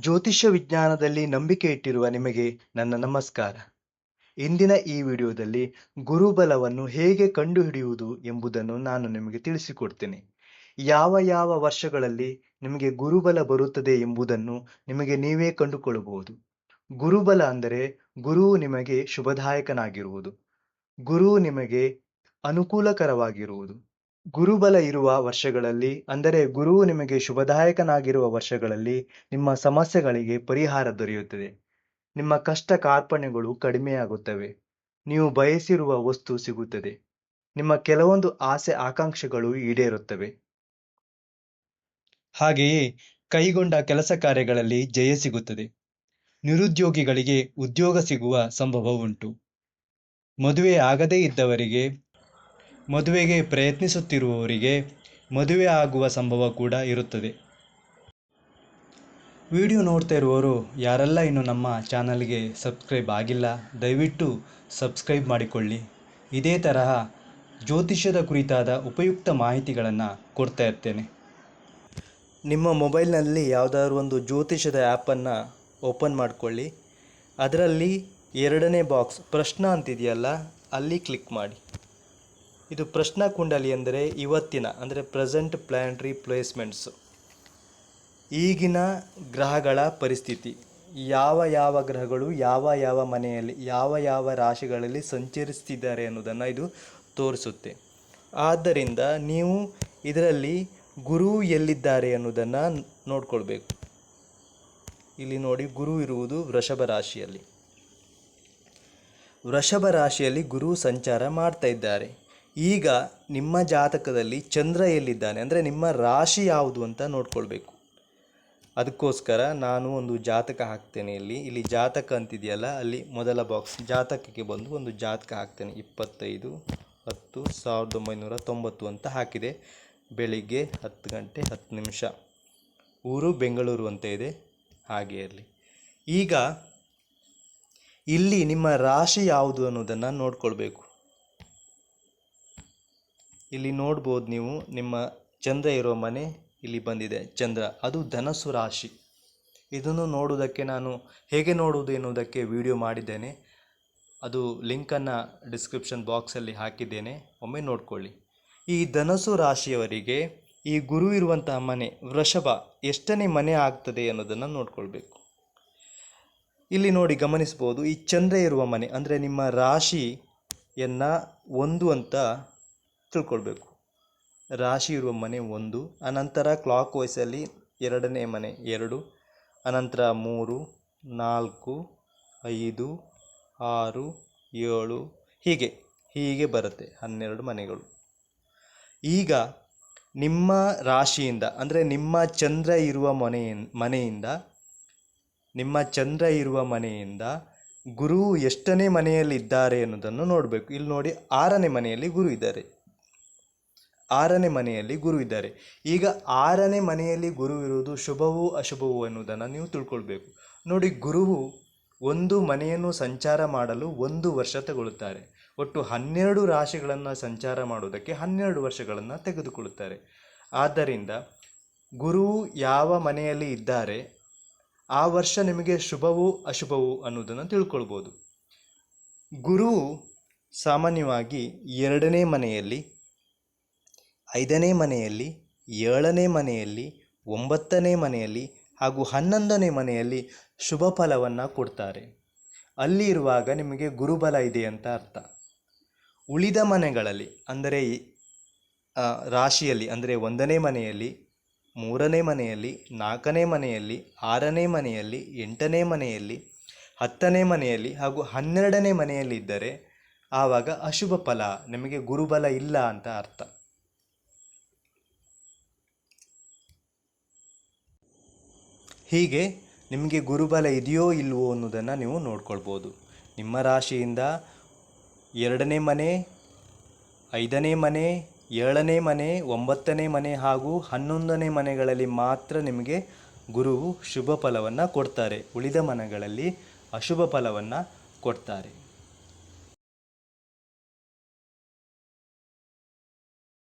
ಜ್ಯೋತಿಷ್ಯ ವಿಜ್ಞಾನದಲ್ಲಿ ನಂಬಿಕೆ ಇಟ್ಟಿರುವ ನಿಮಗೆ ನನ್ನ ನಮಸ್ಕಾರ. ಇಂದಿನ ಈ ವಿಡಿಯೋದಲ್ಲಿ ಗುರುಬಲವನ್ನು ಹೇಗೆ ಕಂಡುಹಿಡಿಯುವುದು ಎಂಬುದನ್ನು ನಾನು ನಿಮಗೆ ತಿಳಿಸಿಕೊಡ್ತೇನೆ. ಯಾವ ಯಾವ ವರ್ಷಗಳಲ್ಲಿ ನಿಮಗೆ ಗುರುಬಲ ಬರುತ್ತದೆ ಎಂಬುದನ್ನು ನಿಮಗೆ ನೀವೇ ಕಂಡುಕೊಳ್ಳಬಹುದು. ಗುರುಬಲ ಅಂದರೆ ಗುರುವು ನಿಮಗೆ ಶುಭದಾಯಕನಾಗಿರುವುದು. ಗುರು ನಿಮಗೆ ಅನುಕೂಲಕರವಾಗಿರುವುದು. ಗುರುಬಲ ಇರುವ ವರ್ಷಗಳಲ್ಲಿ, ಅಂದರೆ ಗುರುವು ನಿಮಗೆ ಶುಭದಾಯಕನಾಗಿರುವ ವರ್ಷಗಳಲ್ಲಿ ನಿಮ್ಮ ಸಮಸ್ಯೆಗಳಿಗೆ ಪರಿಹಾರ ದೊರೆಯುತ್ತದೆ. ನಿಮ್ಮ ಕಷ್ಟ ಕಾರ್ಪಣ್ಯಗಳು ಕಡಿಮೆಯಾಗುತ್ತವೆ. ನೀವು ಬಯಸಿರುವ ವಸ್ತು ಸಿಗುತ್ತದೆ. ನಿಮ್ಮ ಕೆಲವೊಂದು ಆಸೆ ಆಕಾಂಕ್ಷೆಗಳು ಈಡೇರುತ್ತವೆ. ಹಾಗೆಯೇ ಕೈಗೊಂಡ ಕೆಲಸ ಕಾರ್ಯಗಳಲ್ಲಿ ಜಯ ಸಿಗುತ್ತದೆ. ನಿರುದ್ಯೋಗಿಗಳಿಗೆ ಉದ್ಯೋಗ ಸಿಗುವ ಸಂಭವ ಉಂಟು ಮದುವೆ ಆಗದೇ ಇದ್ದವರಿಗೆ ಮದುವೆಗೆ ಪ್ರಯತ್ನಿಸುತ್ತಿರುವವರಿಗೆ ಮದುವೆ ಆಗುವ ಸಂಭವ ಕೂಡ ಇರುತ್ತದೆ. ವಿಡಿಯೋ ನೋಡ್ತಾ ಇರುವವರು ಯಾರೆಲ್ಲ ಇನ್ನು ನಮ್ಮ ಚಾನಲ್ಗೆ ಸಬ್ಸ್ಕ್ರೈಬ್ ಆಗಿಲ್ಲ, ದಯವಿಟ್ಟು ಸಬ್ಸ್ಕ್ರೈಬ್ ಮಾಡಿಕೊಳ್ಳಿ. ಇದೇ ತರಹ ಜ್ಯೋತಿಷ್ಯದ ಕುರಿತಾದ ಉಪಯುಕ್ತ ಮಾಹಿತಿಗಳನ್ನು ಕೊಡ್ತಾ ಇರ್ತೇನೆ. ನಿಮ್ಮ ಮೊಬೈಲ್ನಲ್ಲಿ ಯಾವುದಾದ್ರು ಒಂದು ಜ್ಯೋತಿಷ್ಯದ ಆ್ಯಪನ್ನು ಓಪನ್ ಮಾಡಿಕೊಳ್ಳಿ. ಅದರಲ್ಲಿ ಎರಡನೇ ಬಾಕ್ಸ್ ಪ್ರಶ್ನ ಅಂತಿದೆಯಲ್ಲ, ಅಲ್ಲಿ ಕ್ಲಿಕ್ ಮಾಡಿ. ಇದು ಪ್ರಶ್ನಾ ಕುಂಡಲಿ ಅಂದರೆ ಇವತ್ತಿನ, ಅಂದರೆ ಪ್ರೆಸೆಂಟ್ ಪ್ಲ್ಯಾನ್ಟ್ರಿ ಪ್ಲೇಸ್ಮೆಂಟ್ಸು ಈಗಿನ ಗ್ರಹಗಳ ಪರಿಸ್ಥಿತಿ. ಯಾವ ಯಾವ ಗ್ರಹಗಳು ಯಾವ ಯಾವ ಮನೆಯಲ್ಲಿ, ಯಾವ ಯಾವ ರಾಶಿಗಳಲ್ಲಿ ಸಂಚರಿಸ್ತಿದ್ದಾರೆ ಅನ್ನೋದನ್ನು ಇದು ತೋರಿಸುತ್ತೆ. ಆದ್ದರಿಂದ ನೀವು ಇದರಲ್ಲಿ ಗುರು ಎಲ್ಲಿದ್ದಾರೆ ಅನ್ನೋದನ್ನು ನೋಡ್ಕೊಳ್ಬೇಕು. ಇಲ್ಲಿ ನೋಡಿ, ಗುರು ಇರುವುದು ವೃಷಭ ರಾಶಿಯಲ್ಲಿ. ವೃಷಭ ರಾಶಿಯಲ್ಲಿ ಗುರು ಸಂಚಾರ ಮಾಡ್ತಾ ಇದ್ದಾರೆ. ಈಗ ನಿಮ್ಮ ಜಾತಕದಲ್ಲಿ ಚಂದ್ರ ಎಲ್ಲಿದ್ದಾನೆ? ಅಂದರೆ ನಿಮ್ಮ ರಾಶಿ ಯಾವುದು ಅಂತ ನೋಡ್ಕೊಳ್ಬೇಕು. ಅದಕ್ಕೋಸ್ಕರ ನಾನು ಒಂದು ಜಾತಕ ಹಾಕ್ತೇನೆ ಇಲ್ಲಿ. ಇಲ್ಲಿ ಜಾತಕ ಅಂತಿದೆಯಲ್ಲ, ಅಲ್ಲಿ ಮೊದಲ ಬಾಕ್ಸ್ ಜಾತಕಕ್ಕೆ ಬಂದು ಒಂದು ಜಾತಕ ಹಾಕ್ತೇನೆ. ಇಪ್ಪತ್ತೈದು, ಹತ್ತು, ಸಾವಿರದ ಒಂಬೈನೂರ ತೊಂಬತ್ತು ಅಂತ ಹಾಕಿದೆ. ಬೆಳಿಗ್ಗೆ ಹತ್ತು ಗಂಟೆ ಹತ್ತು ನಿಮಿಷ. ಊರು ಬೆಂಗಳೂರು ಅಂತ ಇದೆ, ಹಾಗೆ ಇರಲಿ. ಈಗ ಇಲ್ಲಿ ನಿಮ್ಮ ರಾಶಿ ಯಾವುದು ಅನ್ನೋದನ್ನು ನೋಡ್ಕೊಳ್ಬೇಕು. ಇಲ್ಲಿ ನೋಡ್ಬೋದು ನೀವು, ನಿಮ್ಮ ಚಂದ್ರ ಇರೋ ಮನೆ ಇಲ್ಲಿ ಬಂದಿದೆ, ಚಂದ್ರ. ಅದು ಧನಸ್ಸು ರಾಶಿ. ಇದನ್ನು ನೋಡುವುದಕ್ಕೆ ನಾನು ಹೇಗೆ ನೋಡುವುದು ಎನ್ನುವುದಕ್ಕೆ ವಿಡಿಯೋ ಮಾಡಿದ್ದೇನೆ. ಅದು ಲಿಂಕನ್ನು ಡಿಸ್ಕ್ರಿಪ್ಷನ್ ಬಾಕ್ಸಲ್ಲಿ ಹಾಕಿದ್ದೇನೆ. ಒಮ್ಮೆ ನೋಡ್ಕೊಳ್ಳಿ. ಈ ಧನಸ್ಸು ರಾಶಿಯವರಿಗೆ ಈ ಗುರು ಇರುವಂತಹ ಮನೆ, ವೃಷಭ, ಎಷ್ಟನೇ ಮನೆ ಆಗ್ತದೆ ಅನ್ನೋದನ್ನು ನೋಡ್ಕೊಳ್ಬೇಕು. ಇಲ್ಲಿ ನೋಡಿ ಗಮನಿಸ್ಬೋದು, ಈ ಚಂದ್ರ ಇರುವ ಮನೆ, ಅಂದರೆ ನಿಮ್ಮ ರಾಶಿಯನ್ನು ಒಂದು ಅಂತ ತಿಳ್ಕೊಳ್ಬೇಕು. ರಾಶಿ ಇರುವ ಮನೆ ಒಂದು, ಅನಂತರ ಕ್ಲಾಕ್ ವೈಸಲ್ಲಿ ಎರಡನೇ ಮನೆ ಎರಡು, ಅನಂತರ ಮೂರು, ನಾಲ್ಕು, ಐದು, ಆರು, ಏಳು, ಹೀಗೆ ಹೀಗೆ ಬರುತ್ತೆ ಹನ್ನೆರಡು ಮನೆಗಳು. ಈಗ ನಿಮ್ಮ ರಾಶಿಯಿಂದ, ಅಂದರೆ ನಿಮ್ಮ ಚಂದ್ರ ಇರುವ ಮನೆಯ ಮನೆಯಿಂದ, ನಿಮ್ಮ ಚಂದ್ರ ಇರುವ ಮನೆಯಿಂದ ಗುರು ಎಷ್ಟನೇ ಮನೆಯಲ್ಲಿ ಇದ್ದಾರೆ ಅನ್ನೋದನ್ನು ನೋಡಬೇಕು. ಇಲ್ಲಿ ನೋಡಿ ಆರನೇ ಮನೆಯಲ್ಲಿ ಗುರು ಇದ್ದಾರೆ. ಆರನೇ ಮನೆಯಲ್ಲಿ ಗುರು ಇದ್ದಾರೆ. ಈಗ ಆರನೇ ಮನೆಯಲ್ಲಿ ಗುರು ಇರುವುದು ಶುಭವೂ ಅಶುಭವೂ ಅನ್ನೋದನ್ನು ನೀವು ತಿಳ್ಕೊಳ್ಬೇಕು. ನೋಡಿ, ಗುರುವು ಒಂದು ಮನೆಯನ್ನು ಸಂಚಾರ ಮಾಡಲು ಒಂದು ವರ್ಷ ತಗೊಳ್ಳುತ್ತಾರೆ. ಒಟ್ಟು ಹನ್ನೆರಡು ರಾಶಿಗಳನ್ನು ಸಂಚಾರ ಮಾಡುವುದಕ್ಕೆ ಹನ್ನೆರಡು ವರ್ಷಗಳನ್ನು ತೆಗೆದುಕೊಳ್ಳುತ್ತಾರೆ. ಆದ್ದರಿಂದ ಗುರುವು ಯಾವ ಮನೆಯಲ್ಲಿ ಇದ್ದಾರೆ, ಆ ವರ್ಷ ನಿಮಗೆ ಶುಭವೂ ಅಶುಭವು ಅನ್ನೋದನ್ನು ತಿಳ್ಕೊಳ್ಬೋದು. ಗುರುವು ಸಾಮಾನ್ಯವಾಗಿ ಎರಡನೇ ಮನೆಯಲ್ಲಿ ಐದನೇ ಮನೆಯಲ್ಲಿ, ಏಳನೇ ಮನೆಯಲ್ಲಿ, ಒಂಬತ್ತನೇ ಮನೆಯಲ್ಲಿ ಹಾಗೂ ಹನ್ನೊಂದನೇ ಮನೆಯಲ್ಲಿ ಶುಭ ಫಲವನ್ನು ಕೊಡ್ತಾರೆ. ಅಲ್ಲಿ ಇರುವಾಗ ನಿಮಗೆ ಗುರುಬಲ ಇದೆ ಅಂತ ಅರ್ಥ. ಉಳಿದ ಮನೆಗಳಲ್ಲಿ, ಅಂದರೆ ರಾಶಿಯಲ್ಲಿ, ಅಂದರೆ ಒಂದನೇ ಮನೆಯಲ್ಲಿ, ಮೂರನೇ ಮನೆಯಲ್ಲಿ, ನಾಲ್ಕನೇ ಮನೆಯಲ್ಲಿ, ಆರನೇ ಮನೆಯಲ್ಲಿ, ಎಂಟನೇ ಮನೆಯಲ್ಲಿ, ಹತ್ತನೇ ಮನೆಯಲ್ಲಿ ಹಾಗೂ ಹನ್ನೆರಡನೇ ಮನೆಯಲ್ಲಿ ಇದ್ದರೆ, ಆವಾಗ ಅಶುಭ ಫಲ, ನಿಮಗೆ ಗುರುಬಲ ಇಲ್ಲ ಅಂತ ಅರ್ಥ. ಹೀಗೆ ನಿಮಗೆ ಗುರುಬಲ ಇದೆಯೋ ಇಲ್ವೋ ಅನ್ನೋದನ್ನು ನೀವು ನೋಡ್ಕೊಳ್ಬೋದು. ನಿಮ್ಮ ರಾಶಿಯಿಂದ ಎರಡನೇ ಮನೆ, ಐದನೇ ಮನೆ, ಏಳನೇ ಮನೆ, ಒಂಬತ್ತನೇ ಮನೆ ಹಾಗೂ ಹನ್ನೊಂದನೇ ಮನೆಗಳಲ್ಲಿ ಮಾತ್ರ ನಿಮಗೆ ಗುರುವು ಶುಭ ಫಲವನ್ನು ಕೊಡ್ತಾರೆ. ಉಳಿದ ಮನೆಗಳಲ್ಲಿ ಅಶುಭ ಫಲವನ್ನು ಕೊಡ್ತಾರೆ.